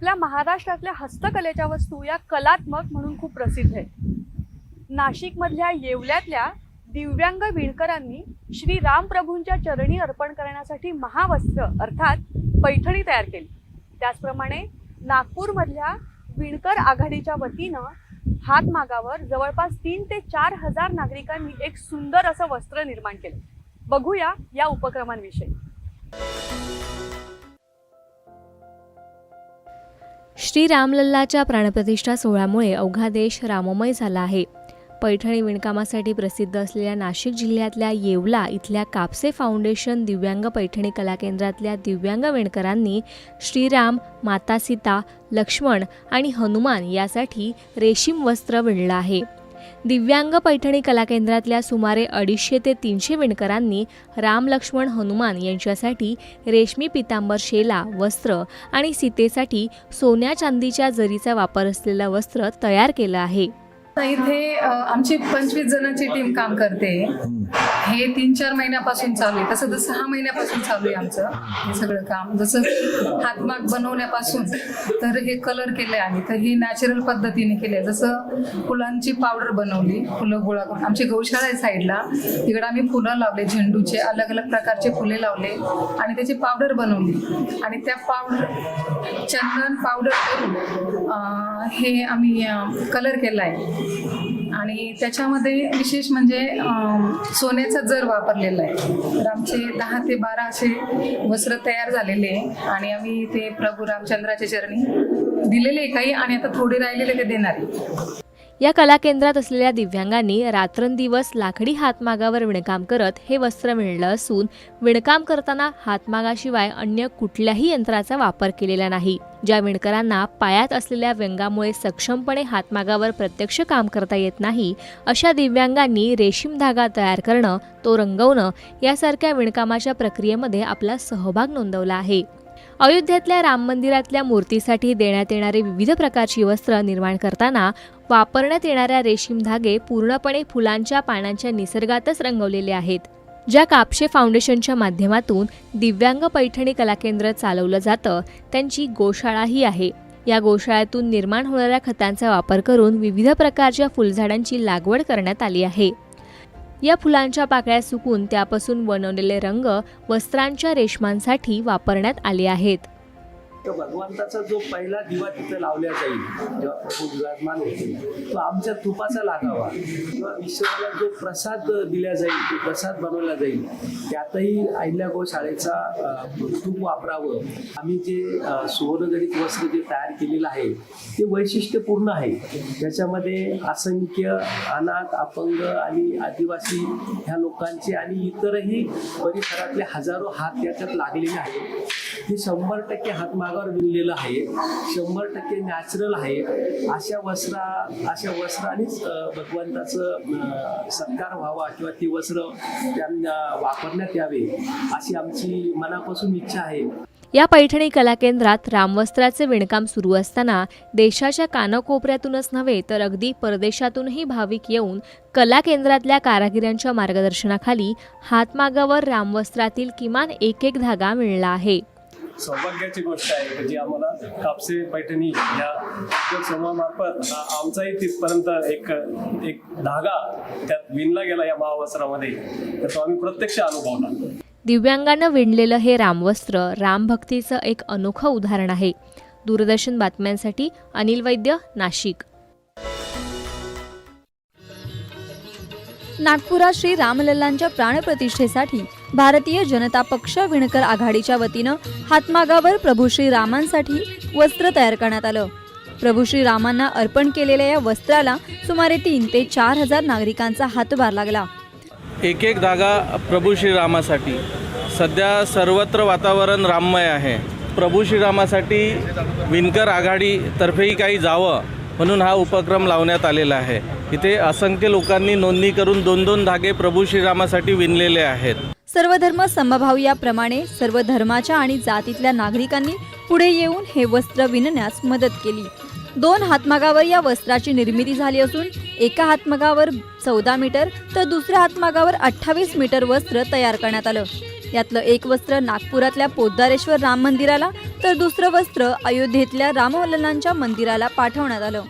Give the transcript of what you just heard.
आपल्या महाराष्ट्रातल्या हस्तकलेच्या वस्तू या कलात्मक म्हणून खूप प्रसिद्ध आहेत. नाशिकमधल्या येवल्यातल्या दिव्यांग विणकरांनी श्री रामप्रभूंच्या चरणी अर्पण करण्यासाठी महावस्त्र अर्थात पैठणी तयार केली. त्याचप्रमाणे नागपूरमधल्या विणकर आघाडीच्या वतीनं हातमागावर जवळपास तीन ते चार हजार नागरिकांनी एक सुंदर असं वस्त्र निर्माण केलं. बघूया या उपक्रमांविषयी. श्री रामलल्लाच्या प्राणप्रतिष्ठा सोहळ्यामुळे अवघा देश राममय झाला आहे. पैठणी विणकामासाठी प्रसिद्ध असलेल्या नाशिक जिल्ह्यातल्या येवला इथल्या कापसे फाउंडेशन दिव्यांग पैठणी कला केंद्रातल्या दिव्यांग विणकरांनी श्रीराम माता सीता लक्ष्मण आणि हनुमान यासाठी रेशीम वस्त्र विणलं आहे. दिव्यांग पैठणी कला केंद्रातल्या सुमारे अडीचशे ते तीनशे विणकरांनी राम लक्ष्मण हनुमान यांच्यासाठी रेशमी पितांबर शेला वस्त्र आणि सीतेसाठी सोन्या चांदीच्या जरीचा वापर असलेलं वस्त्र तयार केलं आहे. इथे आमची पंचवीस जणांची टीम काम करते. हे तीन चार महिन्यापासून चालू आहे. तसं तर सहा महिन्यापासून चालू आहे आमचं हे सगळं काम. जसं हातमाग बनवण्यापासून तर हे कलर केले आम्ही. तर हे नॅचरल पद्धतीने केले जसं फुलांची पावडर बनवली फुलं गोळा करून. आमची गौशाळा आहे साईडला. तिकडे आम्ही फुलं लावले झेंडूचे अलग अलग प्रकारचे फुले लावले आणि त्याची पावडर बनवली. आणि त्या पावडर चंदन पावडर करून हे आम्ही कलर केला आहे आणि त्याच्यामध्ये विशेष म्हणजे सोन्याचा जर वापरलेला आहे तर आमचे दहा ते बारा असे वस्त्र तयार झालेले आहे. आणि आम्ही ते प्रभू रामचंद्राच्या चरणी दिलेले आहे काही आणि आता थोडे राहिलेले ते देणार आहे. या कला केंद्रात असलेल्या दिव्यांगांनी रात्रंदिवस लाकडी हातमागावर विणकाम करत हे वस्त्र विणलं असून विणकाम करताना हातमागाशिवाय अन्य कुठल्याही यंत्राचा वापर केलेला नाही. ज्या विणकरांना पायात असलेल्या व्यंगामुळे सक्षमपणे हातमागावर प्रत्यक्ष काम करता येत नाही अशा दिव्यांगांनी रेशीम धागा तयार करणं तो रंगवणं यासारख्या विणकामाच्या प्रक्रियेमध्ये आपला सहभाग नोंदवला आहे. अयोध्येतल्या राम मंदिरातल्या मूर्तीसाठी देण्यात येणारी विविध प्रकारची वस्त्र निर्माण करताना वापरण्यात येणाऱ्या रेशीम धागे पूर्णपणे फुलांच्या पानांच्या निसर्गातच रंगवलेले आहेत ज्या कापशे फाउंडेशनच्या माध्यमातून दिव्यांग पैठणी कला केंद्र चालवलं जातं त्यांची गोशाळाही आहे. या गोशाळ्यातून निर्माण होणाऱ्या खतांचा वापर करून विविध प्रकारच्या फुलझाडांची लागवड करण्यात आली आहे. या फुलांच्या पाकळ्या सुकून त्यापासून बनवलेले रंग वस्त्रांच्या रेशमांसाठी वापरण्यात आले आहेत. तर भगवंताचा जो पहिला दिवा तिथे लावल्या जाईल जेव्हा प्रभू विराजमान होते तो आमच्या तुपाचा लागावा. किंवा ईश्वराला जो प्रसाद दिला जाईल तो प्रसाद बनवला जाईल त्यातही अहिल्या गोशाळेचा शाळेचा तूप वापरावं. आम्ही जे सुवर्णगणित वस्त्र जे तयार केलेलं आहे ते वैशिष्ट्यपूर्ण आहे. त्याच्यामध्ये असंख्य अनाथ अपंग आणि आदिवासी ह्या लोकांचे आणि इतरही परिसरातले हजारो हात त्याच्यात लागलेले आहेत. हे शंभर टक्के हातमागावर विणलेलं आहे. शंभर टक्के नॅचरल आहे. अशा वस्त्रा अशा वस्त्रानेच भगवंताचं सत्कार व्हावा किंवा ती वस्त्र त्यांना वापरण्यात यावे अशी आमची मनापासून इच्छा आहे. या पैठणी कला केंद्रात रामवस्त्राचे विणकाम सुरू असताना देशाच्या कानाकोपऱ्यातूनच नव्हे तर अगदी परदेशातूनही भाविक येऊन कला केंद्रातल्या कारागिरांच्या मार्गदर्शनाखाली हातमागावर रामवस्त्रातील किमान एक एक धागा मिळला आहे. सौभाग्याची गोष्ट आहे की जी आम्हाला कापसे पैठणी या उद्योग समूहामार्फत हा आमचाही तिथपर्यंत एक एक धागा त्यात विणला गेला या महावस्त्रामध्ये तर तो आम्ही प्रत्यक्ष अनुभवला दिव्यांगानं विणलेलं हे रामवस्त्र रामभक्तीचं एक अनोखं उदाहरण आहे. दूरदर्शन बातम्यांसाठी अनिल वैद्य नाशिक. नागपुरात श्री रामलल्लांच्या प्राणप्रतिष्ठेसाठी भारतीय जनता पक्ष विणकर आघाडीच्या वतीनं हातमागावर प्रभू श्री रामांसाठी वस्त्र तयार करण्यात आलं. प्रभू श्री रामांना अर्पण केलेल्या या वस्त्राला सुमारे तीन ते चार हजार नागरिकांचा हातभार लागला. एक एक धागा प्रभू श्रीरामासाठी. सध्या सर्वत्र वातावरण राममय आहे. प्रभू श्रीरामासाठी विणकर आघाडीतर्फेही काही जावं म्हणून हा उपक्रम लावण्यात आलेला आहे. इथे असंख्य लोकांनी नोंदणी करून दोन दोन धागे प्रभू श्रीरामासाठी विणलेले आहेत. सर्व धर्म समभाव याप्रमाणे सर्व धर्माच्या आणि जातीतल्या नागरिकांनी पुढे येऊन हे वस्त्र विणण्यास मदत केली. दोन हातमागावर या वस्त्राची निर्मिती झाली असून एका हातमागावर चौदा मीटर तर दुसऱ्या हातमागावर अठ्ठावीस मीटर वस्त्र तयार करण्यात आलं. यातलं एक वस्त्र नागपुरातल्या पोद्दारेश्वर राम मंदिराला तर दुसरं वस्त्र अयोध्येतल्या रामवल्लनांच्या मंदिराला पाठवण्यात आलं.